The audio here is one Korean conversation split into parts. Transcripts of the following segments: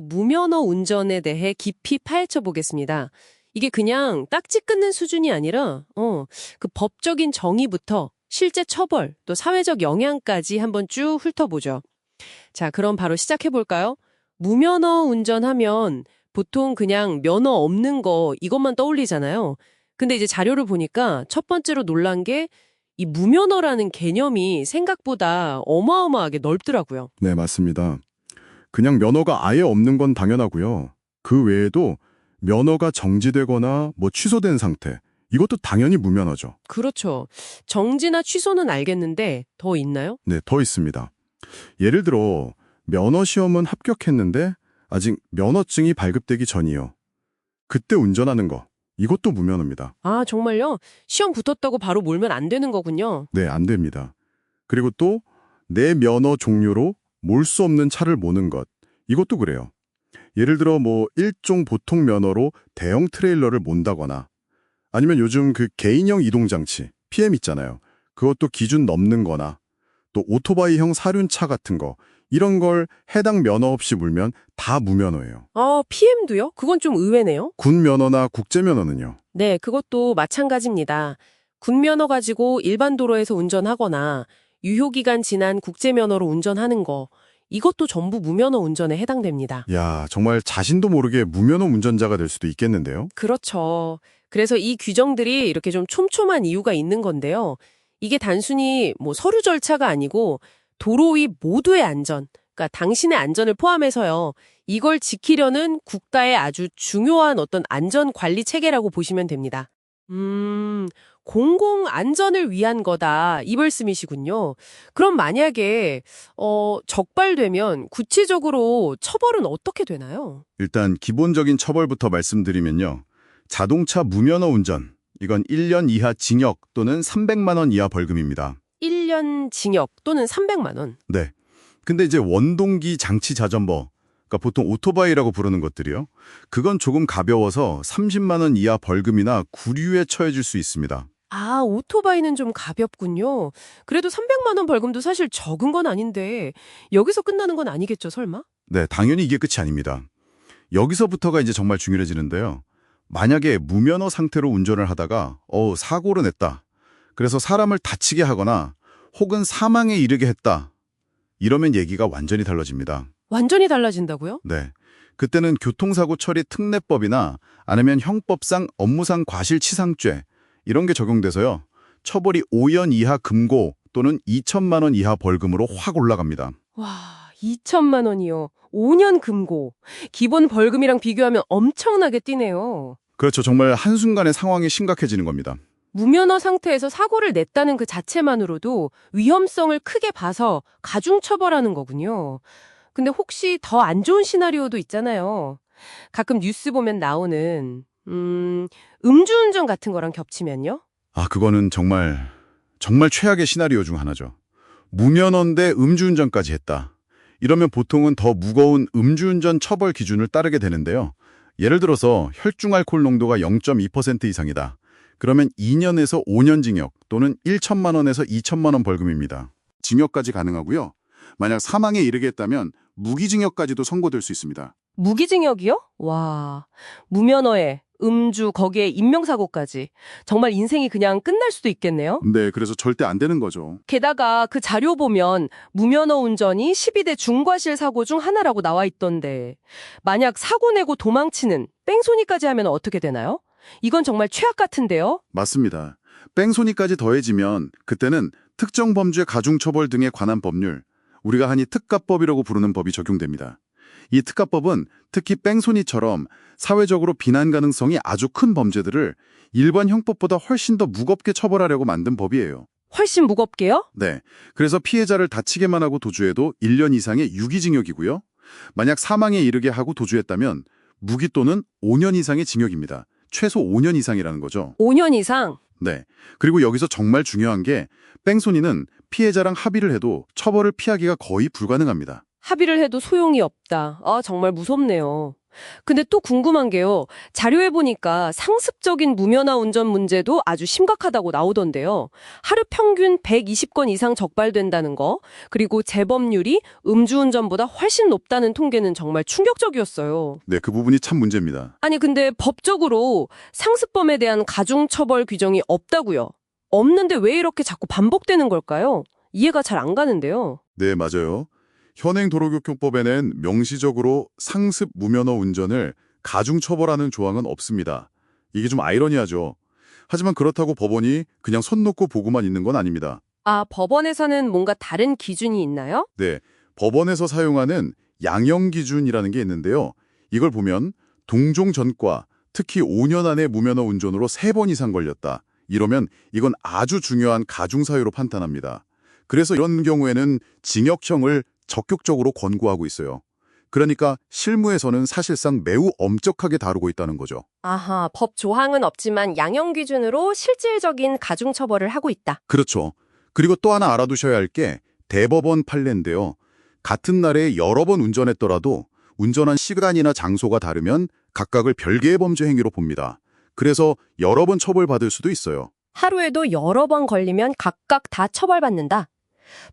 무면허 운전에 대해 깊이 파헤쳐 보겠습니다. 이게 그냥 딱지 끊는 수준이 아니라 어, 그 법적인 정의부터 실제 처벌 또 사회적 영향까지 한번 쭉 훑어보죠. 자, 그럼 바로 시작해 볼까요? 무면허 운전하면 보통 그냥 면허 없는 거 이것만 떠올리잖아요. 근데 이제 자료를 보니까 첫 번째로 놀란 게 이 무면허라는 개념이 생각보다 어마어마하게 넓더라고요. 네, 맞습니다. 그냥 면허가 아예 없는 건 당연하고요. 그 외에도 면허가 정지되거나 뭐 취소된 상태, 이것도 당연히 무면허죠. 그렇죠. 정지나 취소는 알겠는데 더 있나요? 네, 더 있습니다. 예를 들어 면허 시험은 합격했는데 아직 면허증이 발급되기 전이요. 그때 운전하는 거, 이것도 무면허입니다. 아, 정말요? 시험 붙었다고 바로 몰면 안 되는 거군요. 네, 안 됩니다. 그리고 또 내 면허 종류로 몰 수 없는 차를 모는 것, 이것도 그래요. 예를 들어 뭐 일종 보통 면허로 대형 트레일러를 몬다거나 아니면 요즘 그 개인형 이동장치, PM 있잖아요. 그것도 기준 넘는 거나 또 오토바이형 사륜차 같은 거 이런 걸 해당 면허 없이 물면 다 무면허예요. 아, PM도요? 그건 좀 의외네요. 군 면허나 국제 면허는요. 네, 그것도 마찬가지입니다. 군 면허 가지고 일반 도로에서 운전하거나 유효기간 지난 국제면허로 운전하는 거, 이것도 전부 무면허 운전에 해당됩니다. 야, 정말 자신도 모르게 무면허 운전자가 될 수도 있겠는데요. 그렇죠. 그래서 이 규정들이 이렇게 좀 촘촘한 이유가 있는 건데요. 이게 단순히 뭐 서류 절차가 아니고 도로 위 모두의 안전, 그러니까 당신의 안전을 포함해서요. 이걸 지키려는 국가의 아주 중요한 어떤 안전 관리 체계라고 보시면 됩니다. 음, 공공 안전을 위한 거다. 이 말씀이시군요. 그럼 만약에 어, 적발되면 구체적으로 처벌은 어떻게 되나요? 일단 기본적인 처벌부터 말씀드리면요. 자동차 무면허 운전, 이건 1년 이하 징역 또는 300만 원 이하 벌금입니다. 1년 징역 또는 300만 원. 네. 근데 이제 원동기 장치 자전거, 그러니까 보통 오토바이라고 부르는 것들이요. 그건 조금 가벼워서 30만 원 이하 벌금이나 구류에 처해질 수 있습니다. 아, 오토바이는 좀 가볍군요. 그래도 300만 원 벌금도 사실 적은 건 아닌데 여기서 끝나는 건 아니겠죠, 설마? 네, 당연히 이게 끝이 아닙니다. 여기서부터가 이제 정말 중요해지는데요. 만약에 무면허 상태로 운전을 하다가 어 사고를 냈다. 그래서 사람을 다치게 하거나 혹은 사망에 이르게 했다. 이러면 얘기가 완전히 달라집니다. 완전히 달라진다고요? 네. 그때는 교통사고 처리 특례법이나 아니면 형법상 업무상 과실치상죄 이런 게 적용돼서요. 처벌이 5년 이하 금고 또는 2천만 원 이하 벌금으로 확 올라갑니다. 와, 2천만 원이요. 5년 금고. 기본 벌금이랑 비교하면 엄청나게 뛰네요. 그렇죠. 정말 한순간에 상황이 심각해지는 겁니다. 무면허 상태에서 사고를 냈다는 그 자체만으로도 위험성을 크게 봐서 가중 처벌하는 거군요. 근데 혹시 더 안 좋은 시나리오도 있잖아요. 가끔 뉴스 보면 나오는 음, 음주운전 같은 거랑 겹치면요? 아, 그거는 정말 정말 최악의 시나리오 중 하나죠. 무면허인데 음주운전까지 했다. 이러면 보통은 더 무거운 음주운전 처벌 기준을 따르게 되는데요. 예를 들어서 혈중 알코올 농도가 0.2% 이상이다. 그러면 2년에서 5년 징역 또는 1천만 원에서 2천만 원 벌금입니다. 징역까지 가능하고요. 만약 사망에 이르게 했다면 무기징역까지도 선고될 수 있습니다. 무기징역이요? 와, 무면허에 음주 거기에 인명사고까지 정말 인생이 그냥 끝날 수도 있겠네요. 네, 그래서 절대 안 되는 거죠. 게다가 그 자료 보면 무면허 운전이 12대 중과실 사고 중 하나라고 나와 있던데 만약 사고 내고 도망치는 뺑소니까지 하면 어떻게 되나요? 이건 정말 최악 같은데요? 맞습니다. 뺑소니까지 더해지면 그때는 특정 범죄 가중처벌 등에 관한 법률, 우리가 흔히 특가법이라고 부르는 법이 적용됩니다. 이 특가법은 특히 뺑소니처럼 사회적으로 비난 가능성이 아주 큰 범죄들을 일반 형법보다 훨씬 더 무겁게 처벌하려고 만든 법이에요. 훨씬 무겁게요? 네. 그래서 피해자를 다치게만 하고 도주해도 1년 이상의 유기징역이고요. 만약 사망에 이르게 하고 도주했다면 무기 또는 5년 이상의 징역입니다. 최소 5년 이상이라는 거죠. 5년 이상. 네. 그리고 여기서 정말 중요한 게 뺑소니는 피해자랑 합의를 해도 처벌을 피하기가 거의 불가능합니다. 합의를 해도 소용이 없다. 아, 정말 무섭네요. 근데 또 궁금한 게요. 자료에 보니까 상습적인 무면허 운전 문제도 아주 심각하다고 나오던데요. 하루 평균 120건 이상 적발된다는 거, 그리고 재범률이 음주운전보다 훨씬 높다는 통계는 정말 충격적이었어요. 네, 그 부분이 참 문제입니다. 아니 근데 법적으로 상습범에 대한 가중처벌 규정이 없다고요. 없는데 왜 이렇게 자꾸 반복되는 걸까요? 이해가 잘 안 가는데요. 네, 맞아요. 현행 도로교통법에는 명시적으로 상습 무면허 운전을 가중 처벌하는 조항은 없습니다. 이게 좀 아이러니하죠. 하지만 그렇다고 법원이 그냥 손 놓고 보고만 있는 건 아닙니다. 아, 법원에서는 뭔가 다른 기준이 있나요? 네, 법원에서 사용하는 양형 기준이라는 게 있는데요. 이걸 보면 동종 전과, 특히 5년 안에 무면허 운전으로 3번 이상 걸렸다. 이러면 이건 아주 중요한 가중 사유로 판단합니다. 그래서 이런 경우에는 징역형을 적극적으로 권고하고 있어요. 그러니까 실무에서는 사실상 매우 엄격하게 다루고 있다는 거죠. 아하, 법 조항은 없지만 양형 기준으로 실질적인 가중 처벌을 하고 있다. 그렇죠. 그리고 또 하나 알아두셔야 할 게 대법원 판례인데요. 같은 날에 여러 번 운전했더라도 운전한 시간이나 장소가 다르면 각각을 별개의 범죄 행위로 봅니다. 그래서 여러 번 처벌받을 수도 있어요. 하루에도 여러 번 걸리면 각각 다 처벌받는다.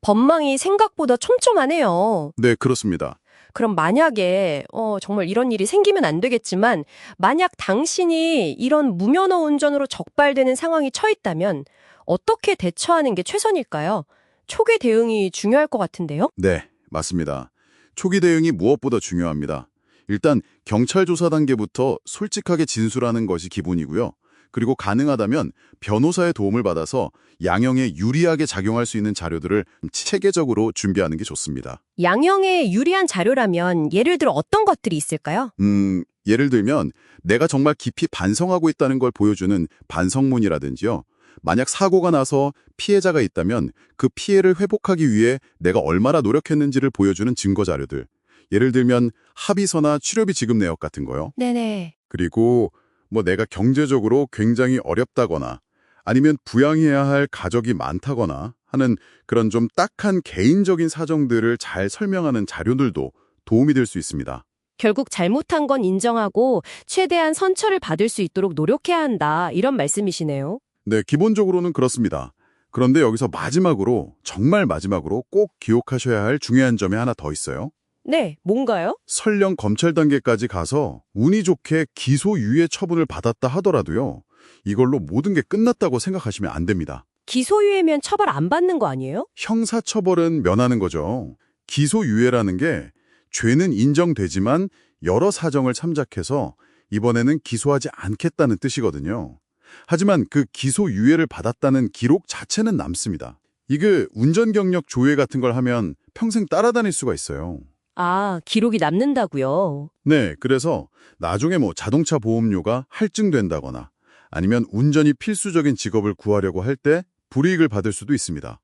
법망이 생각보다 촘촘하네요. 네, 그렇습니다. 그럼 만약에 어, 정말 이런 일이 생기면 안 되겠지만 만약 당신이 이런 무면허 운전으로 적발되는 상황이 처했다면 어떻게 대처하는 게 최선일까요? 초기 대응이 중요할 것 같은데요. 네, 맞습니다. 초기 대응이 무엇보다 중요합니다. 일단 경찰 조사 단계부터 솔직하게 진술하는 것이 기본이고요. 그리고 가능하다면 변호사의 도움을 받아서 양형에 유리하게 작용할 수 있는 자료들을 체계적으로 준비하는 게 좋습니다. 양형에 유리한 자료라면 예를 들어 어떤 것들이 있을까요? 음, 예를 들면 내가 정말 깊이 반성하고 있다는 걸 보여주는 반성문이라든지요. 만약 사고가 나서 피해자가 있다면 그 피해를 회복하기 위해 내가 얼마나 노력했는지를 보여주는 증거 자료들. 예를 들면 합의서나 치료비 지급 내역 같은 거요. 네네. 그리고 뭐 내가 경제적으로 굉장히 어렵다거나 아니면 부양해야 할 가족이 많다거나 하는 그런 좀 딱한 개인적인 사정들을 잘 설명하는 자료들도 도움이 될 수 있습니다. 결국 잘못한 건 인정하고 최대한 선처를 받을 수 있도록 노력해야 한다. 이런 말씀이시네요. 네, 기본적으로는 그렇습니다. 그런데 여기서 마지막으로, 정말 마지막으로 꼭 기억하셔야 할 중요한 점이 하나 더 있어요. 네, 뭔가요? 설령 검찰 단계까지 가서 운이 좋게 기소유예 처분을 받았다 하더라도요. 이걸로 모든 게 끝났다고 생각하시면 안 됩니다. 기소유예면 처벌 안 받는 거 아니에요? 형사처벌은 면하는 거죠. 기소유예라는 게 죄는 인정되지만 여러 사정을 참작해서 이번에는 기소하지 않겠다는 뜻이거든요. 하지만 그 기소유예를 받았다는 기록 자체는 남습니다. 이게 운전 경력 조회 같은 걸 하면 평생 따라다닐 수가 있어요. 아, 기록이 남는다고요. 네, 그래서 나중에 뭐 자동차 보험료가 할증된다거나 아니면 운전이 필수적인 직업을 구하려고 할 때 불이익을 받을 수도 있습니다.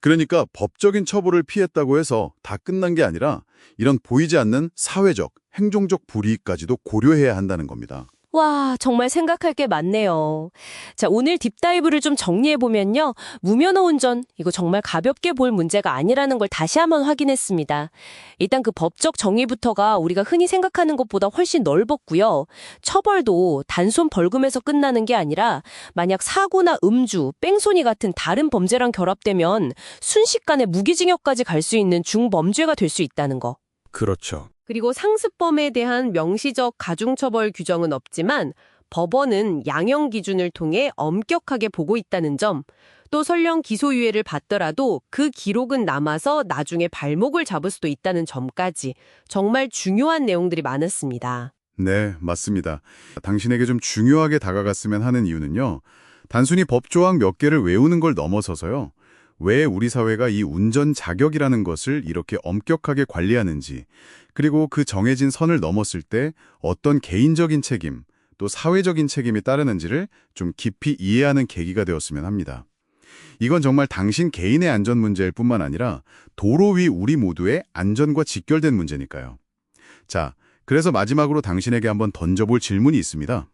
그러니까 법적인 처벌을 피했다고 해서 다 끝난 게 아니라 이런 보이지 않는 사회적, 행정적 불이익까지도 고려해야 한다는 겁니다. 와, 정말 생각할 게 많네요. 자, 오늘 딥다이브를 좀 정리해보면요. 무면허 운전, 이거 정말 가볍게 볼 문제가 아니라는 걸 다시 한번 확인했습니다. 일단 그 법적 정의부터가 우리가 흔히 생각하는 것보다 훨씬 넓었고요. 처벌도 단순 벌금에서 끝나는 게 아니라 만약 사고나 음주, 뺑소니 같은 다른 범죄랑 결합되면 순식간에 무기징역까지 갈 수 있는 중범죄가 될 수 있다는 거. 그렇죠. 그리고 상습범에 대한 명시적 가중처벌 규정은 없지만 법원은 양형 기준을 통해 엄격하게 보고 있다는 점, 또 설령 기소유예를 받더라도 그 기록은 남아서 나중에 발목을 잡을 수도 있다는 점까지 정말 중요한 내용들이 많았습니다. 네, 맞습니다. 당신에게 좀 중요하게 다가갔으면 하는 이유는요. 단순히 법조항 몇 개를 외우는 걸 넘어서서요. 왜 우리 사회가 이 운전 자격이라는 것을 이렇게 엄격하게 관리하는지, 그리고 그 정해진 선을 넘었을 때 어떤 개인적인 책임, 또 사회적인 책임이 따르는지를 좀 깊이 이해하는 계기가 되었으면 합니다. 이건 정말 당신 개인의 안전 문제일 뿐만 아니라 도로 위 우리 모두의 안전과 직결된 문제니까요. 자, 그래서 마지막으로 당신에게 한번 던져볼 질문이 있습니다.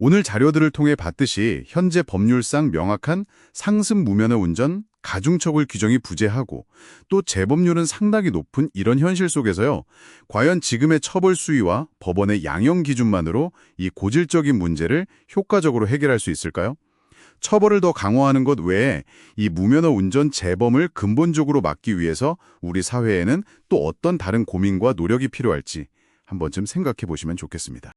오늘 자료들을 통해 봤듯이 현재 법률상 명확한 상습 무면허 운전 가중처벌 규정이 부재하고 또 재범률은 상당히 높은 이런 현실 속에서요. 과연 지금의 처벌 수위와 법원의 양형 기준만으로 이 고질적인 문제를 효과적으로 해결할 수 있을까요? 처벌을 더 강화하는 것 외에 이 무면허 운전 재범을 근본적으로 막기 위해서 우리 사회에는 또 어떤 다른 고민과 노력이 필요할지 한 번쯤 생각해 보시면 좋겠습니다.